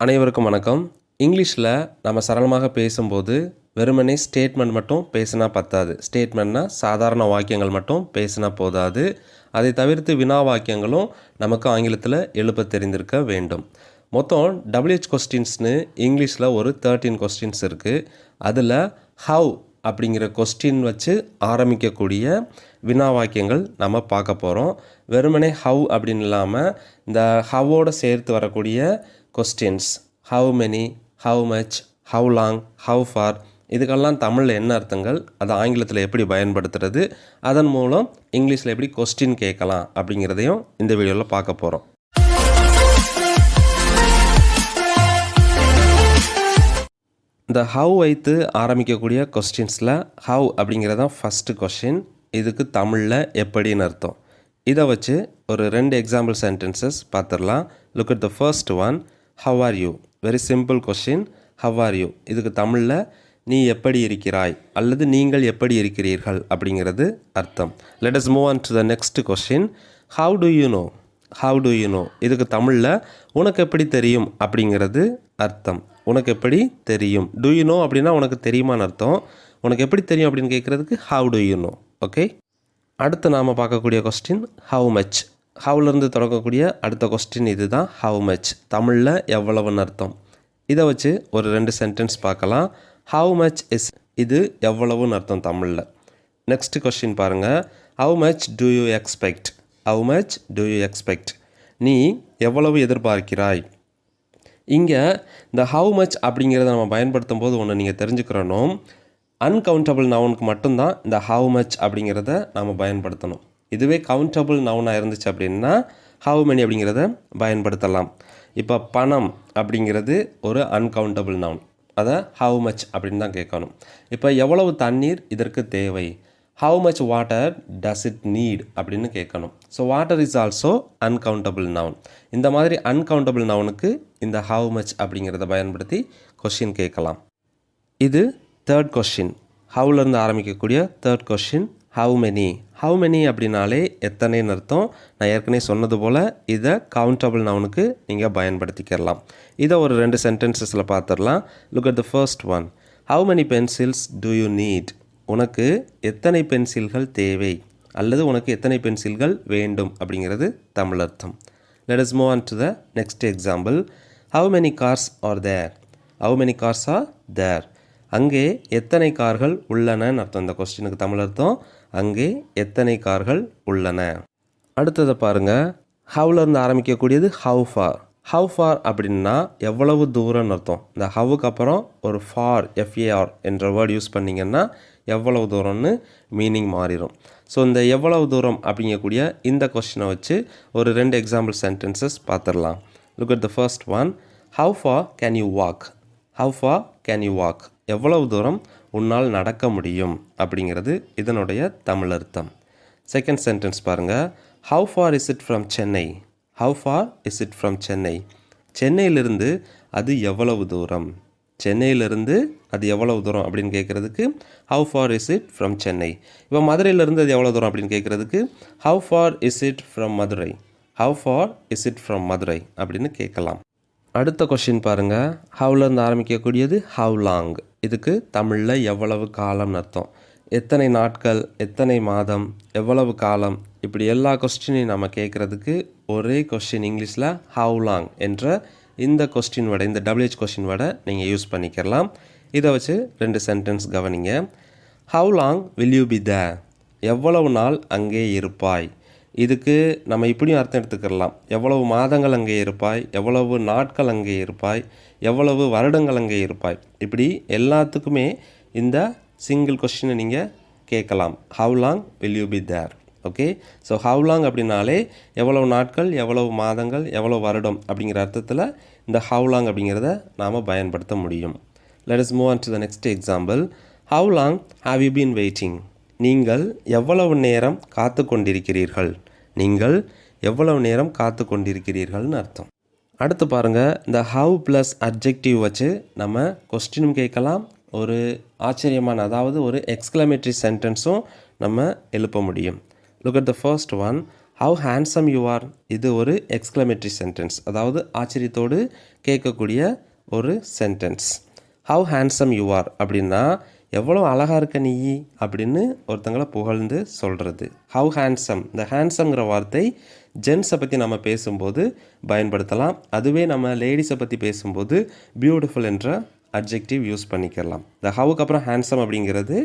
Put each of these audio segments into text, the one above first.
அனைவருக்கும் வணக்கம். இங்கிலீஷில் நம்ம சரளமாக பேசும்போது வெறுமனே ஸ்டேட்மெண்ட் மட்டும் பேசினா பத்தாது. ஸ்டேட்மெண்ட்னா சாதாரண வாக்கியங்கள் மட்டும் பேசினா போதாது. அதை தவிர்த்து வினா வாக்கியங்களும் நமக்கு ஆங்கிலத்தில் எழுப்ப தெரிந்திருக்க வேண்டும். மொத்தம் டபிள்யூஹெச் கொஸ்டின்ஸ்னு இங்கிலீஷில் ஒரு தேர்ட்டீன் கொஸ்டின்ஸ் இருக்குது அதில் ஹவ் அப்படிங்கிற கொஸ்டின் வச்சு ஆரம்பிக்கக்கூடிய வினா வாக்கியங்கள் நம்ம பார்க்க போகிறோம் வெறுமனே ஹவ் அப்படின்னு இல்லாமல் இந்த ஹவ்வோடு சேர்த்து வரக்கூடிய questions how many how much how long how far இதுக்கெல்லாம் தமிழில் என்ன அர்த்தங்கள்? அதை ஆங்கிலத்தில் எப்படி பயன்படுத்துறது? அதன் மூலம் இங்கிலீஷில் எப்படி கொஸ்டின் கேட்கலாம் அப்படிங்கிறதையும் இந்த வீடியோவில் பார்க்க போகிறோம் இந்த ஹவ் வைத்து ஆரம்பிக்கக்கூடிய கொஸ்டின்ஸில் ஹவ் அப்படிங்கிறது தான் ஃபஸ்ட்டு கொஸ்டின் இதுக்கு தமிழில் எப்படின்னு அர்த்தம். இதை வச்சு ஒரு ரெண்டு எக்ஸாம்பிள் சென்டென்சஸ் பார்த்துடலாம். Look at the first one how are you very simple question how are you இதுக்கு தமிழில் நீ எப்படி இருக்கிறாய்? அல்லது நீங்கள் எப்படி இருக்கிறீர்கள்? அப்படிங்கிறது அர்த்தம். Let us move on to the next question how do you know how do you know இதுக்கு தமிழில் உனக்கு எப்படி தெரியும்? அப்படிங்கிறது அர்த்தம். உனக்கு எப்படி தெரியும்? டு யூ நோ அப்படின்னா உனக்கு தெரியுமான்னு அர்த்தம். உனக்கு எப்படி தெரியும்? அப்படின்னு கேட்குறதுக்கு how do you know okay அடுத்து நாம் பார்க்கக்கூடிய கொஸ்டின் ஹவு மச் ஹவுலேருந்து தொடங்கக்கூடிய அடுத்த கொஸ்டின் இது தான் ஹவு மச் தமிழில் எவ்வளவுன்னு அர்த்தம். இதை வச்சு ஒரு ரெண்டு சென்டென்ஸ் பார்க்கலாம். ஹவு மச் இஸ் இது எவ்வளவுன்னு அர்த்தம் தமிழில். நெக்ஸ்ட் கொஸ்டின் பாருங்கள் how much do you expect how much do you expect நீ எவ்வளவு எதிர்பார்க்கிறாய்? இங்கே இந்த ஹவு மச் அப்படிங்கிறத நம்ம பயன்படுத்தும் போது ஒன்று நீங்கள் தெரிஞ்சுக்கிறணும். அன்கவுண்டபிள் நவுனுக்கு மட்டும்தான் இந்த ஹவு மச் அப்படிங்கிறத நம்ம பயன்படுத்தணும். இதுவே கவுண்டபிள் நவுனாக இருந்துச்சு அப்படின்னா ஹவு மெனி அப்படிங்கிறத பயன்படுத்தலாம். இப்போ பணம் அப்படிங்கிறது ஒரு அன்கவுண்டபிள் நவுன் அதை ஹவு மச் அப்படின்னு தான் கேட்கணும். இப்போ எவ்வளவு தண்ணீர் இதற்கு தேவை? How much water does it need அப்படின்னு கேட்கணும். So water is also uncountable noun இந்த மாதிரி அன்கவுண்டபுள் நவுனுக்கு இந்த ஹவு மச் அப்படிங்கிறத பயன்படுத்தி கொஷின் கேட்கலாம். இது தேர்ட் கொஷின் ஹவுலேருந்து ஆரம்பிக்கக்கூடிய third question how many how many அப்படின்னாலே எத்தனைன்னு அர்த்தம். நான் ஏற்கனவே சொன்னது போல் இதை கவுண்டபிள் நவுனுக்கு நீங்கள் பயன்படுத்திக்கிறலாம் இதை ஒரு ரெண்டு சென்டென்சஸில் பார்த்துடலாம் look at the first one how many pencils do you need உனக்கு எத்தனை பென்சில்கள் தேவை? அல்லது உனக்கு எத்தனை பென்சில்கள் வேண்டும்? அப்படிங்கிறது தமிழ் அர்த்தம். Let is move on to the next example how many cars are there how many cars are there அங்கே எத்தனை கார்கள் உள்ளனன்னு அர்த்தம். இந்த கொஸ்டினுக்கு தமிழ் அர்த்தம். அங்கே எத்தனை கார்கள் உள்ளன? அடுத்ததை பாருங்கள் ஹவ்லேருந்து ஆரம்பிக்கக்கூடியது ஹவு ஃபார் ஹவு ஃபார் அப்படின்னா எவ்வளவு தூரம்னு அர்த்தம். இந்த ஹவுக்கு அப்புறம் ஒரு ஃபார் எஃப்ஏஆர் என்ற வேர்ட் யூஸ் பண்ணிங்கன்னா எவ்வளவு தூரம்னு மீனிங் மாறிடும். ஸோ இந்த எவ்வளவு தூரம் அப்படிங்கக்கூடிய இந்த கொஸ்டினை வச்சு ஒரு ரெண்டு எக்ஸாம்பிள் சென்டென்சஸ் பார்த்துடலாம் look at the first one how far can you walk how far can you walk எவ்வளவு தூரம் உன்னால் நடக்க முடியும் அப்படிங்கிறது இதனுடைய தமிழ் அர்த்தம். செகண்ட் சென்டென்ஸ் பாருங்கள் how far is it from Chennai how far is it from Chennai சென்னையிலிருந்து அது எவ்வளவு தூரம்? சென்னையிலிருந்து அது எவ்வளவு தூரம் அப்படின்னு கேட்குறதுக்கு how far is it from Chennai இப்போ மதுரையிலேருந்து அது எவ்வளோ தூரம் அப்படின்னு கேட்குறதுக்கு how far is it from Madurai? How far is it from Madurai? அப்படின்னு கேட்கலாம். அடுத்த கொஷின் பாருங்கள் ஹவுலேருந்து ஆரம்பிக்கக்கூடியது? ஹவு லாங் இதுக்கு தமிழில் எவ்வளவு காலம்னு அர்த்தம். எத்தனை நாட்கள் எத்தனை மாதம் எவ்வளவு காலம்? இப்படி எல்லா கொஸ்டினையும் நம்ம கேட்குறதுக்கு ஒரே கொஸ்டின் இங்கிலீஷில் ஹவு லாங் என்ற இந்த கொஸ்டின் வடை இந்த டபிள்யூஹெச் கொஸ்டின் வடை நீங்கள் யூஸ் பண்ணிக்கலாம் இதை வச்சு ரெண்டு சென்டென்ஸ் கவனிங்க. How long will you be the எவ்வளவு நாள் அங்கே இருப்பாய்? இதுக்கு நம்ம இப்படியும் அர்த்தம் எடுத்துக்கிறலாம். எவ்வளவு மாதங்கள் அங்கே இருப்பாய் எவ்வளவு நாட்கள் அங்கே இருப்பாய் எவ்வளவு வருடங்கள் அங்கே இருப்பாய். இப்படி எல்லாத்துக்குமே இந்த சிங்கிள் கொஸ்டினை நீங்கள் கேட்கலாம். How long will you be there okay so how long அப்படின்னாலே எவ்வளவு நாட்கள் எவ்வளவு மாதங்கள் எவ்வளவு வருடம் அப்படிங்கிற அர்த்தத்தில் இந்த ஹவு லாங் அப்படிங்கிறத நாம் பயன்படுத்த முடியும். Let is move on to the next example how long have you been waiting நீங்கள் எவ்வளவு நேரம் காத்து கொண்டிருக்கிறீர்கள் நீங்கள் எவ்வளவு நேரம் காத்து கொண்டிருக்கிறீர்கள்னு அர்த்தம். அடுத்து பாருங்கள் இந்த ஹவ் ப்ளஸ் அப்ஜெக்டிவ் வச்சு நம்ம கொஸ்டினும் கேட்கலாம். ஒரு ஆச்சரியமான அதாவது ஒரு எக்ஸ்க்ளமேட்டரி சென்டென்ஸும் நம்ம எழுப்ப முடியும். Look at the first one how handsome you are இது ஒரு எக்ஸ்க்ளமேட்டரி சென்டென்ஸ் அதாவது ஆச்சரியத்தோடு கேட்கக்கூடிய ஒரு sentence how handsome you are அப்படின்னா எவ்வளோ அழகாக இருக்க நீ அப்படின்னு ஒருத்தங்களை புகழ்ந்து சொல்கிறது ஹவு ஹேண்ட்ஸம் இந்த ஹேண்ட்ஸம்ங்கிற வார்த்தை ஜென்ஸை பற்றி நம்ம பேசும்போது பயன்படுத்தலாம். அதுவே நம்ம லேடிஸை பற்றி பேசும்போது பியூட்டிஃபுல் என்ற அட்ஜெக்டிவ் யூஸ் பண்ணிக்கலாம். த ஹவுக்கு அப்புறம் ஹேண்ட்ஸம் அப்படிங்கிறது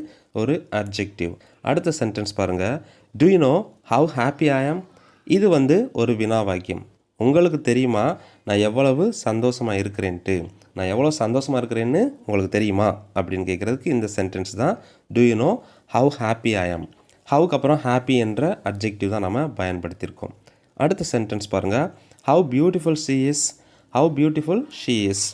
ஒரு அட்ஜெக்டிவ் அடுத்த சென்டென்ஸ் பாருங்கள் do you know how happy I am இது வந்து ஒரு வினா வாக்கியம் உங்களுக்கு தெரியுமா? நான் எவ்வளவு சந்தோஷமாக இருக்கிறேன்ட்டு. நான் எவ்வளோ சந்தோஷமாக இருக்கிறேன்னு உங்களுக்கு தெரியுமா? அப்படின்னு கேட்குறதுக்கு இந்த சென்டென்ஸ் தான் do you know how happy I am ஹவுக்கு அப்புறம் ஹாப்பி என்ற அட்ஜெக்டிவ் தான் நம்ம பயன்படுத்தியிருக்கோம். அடுத்த சென்டென்ஸ் பாருங்கள் how beautiful she is how beautiful she is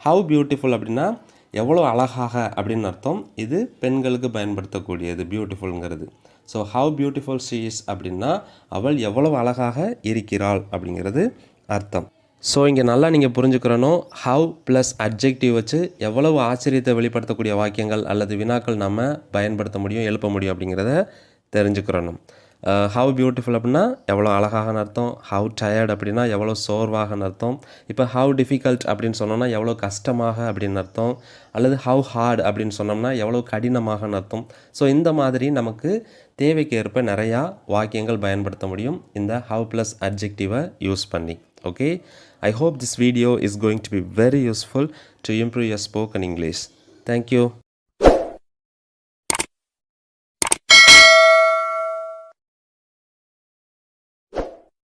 how beautiful அப்படின்னா எவ்வளோ அழகாக அப்படின்னு அர்த்தம்? இது பெண்களுக்கு பயன்படுத்தக்கூடியது பியூட்டிஃபுல்ங்கிறது so how beautiful she is அப்படின்னா அவள் எவ்வளவு அழகாக இருக்கிறாள் அப்படிங்கிறது அர்த்தம். ஸோ இங்கே நல்லா நீங்கள் புரிஞ்சுக்கிறனோ ஹவ் ப்ளஸ் அட்ஜெக்டிவ் வச்சு எவ்வளவு ஆச்சரியத்தை வெளிப்படுத்தக்கூடிய வாக்கியங்கள் அல்லது வினாக்கள் நம்ம பயன்படுத்த முடியும் எழுப்ப முடியும் அப்படிங்கிறத தெரிஞ்சுக்கிறணும் ஹவு பியூட்டிஃபுல் அப்படின்னா எவ்வளோ அழகாகன்னு அர்த்தம் ஹவு டயர்ட் அப்படின்னா எவ்வளோ சோர்வாகன்னு அர்த்தம். இப்போ ஹவு டிஃபிகல்ட் அப்படின்னு சொன்னோம்னா எவ்வளோ கஷ்டமாக அப்படின்னு அர்த்தம். அல்லது ஹவு ஹார்ட் அப்படின்னு சொன்னோம்னா எவ்வளோ கடினமாகன்னு அர்த்தம். ஸோ இந்த மாதிரி நமக்கு தேவைக்கு ஏற்ப நிறையா வாக்கியங்கள் பயன்படுத்த முடியும். இந்த ஹவு ப்ளஸ் அட்ஜெக்டிவை யூஸ் பண்ணி. Okay I hope this video is going to be very useful to improve your spoken English thank you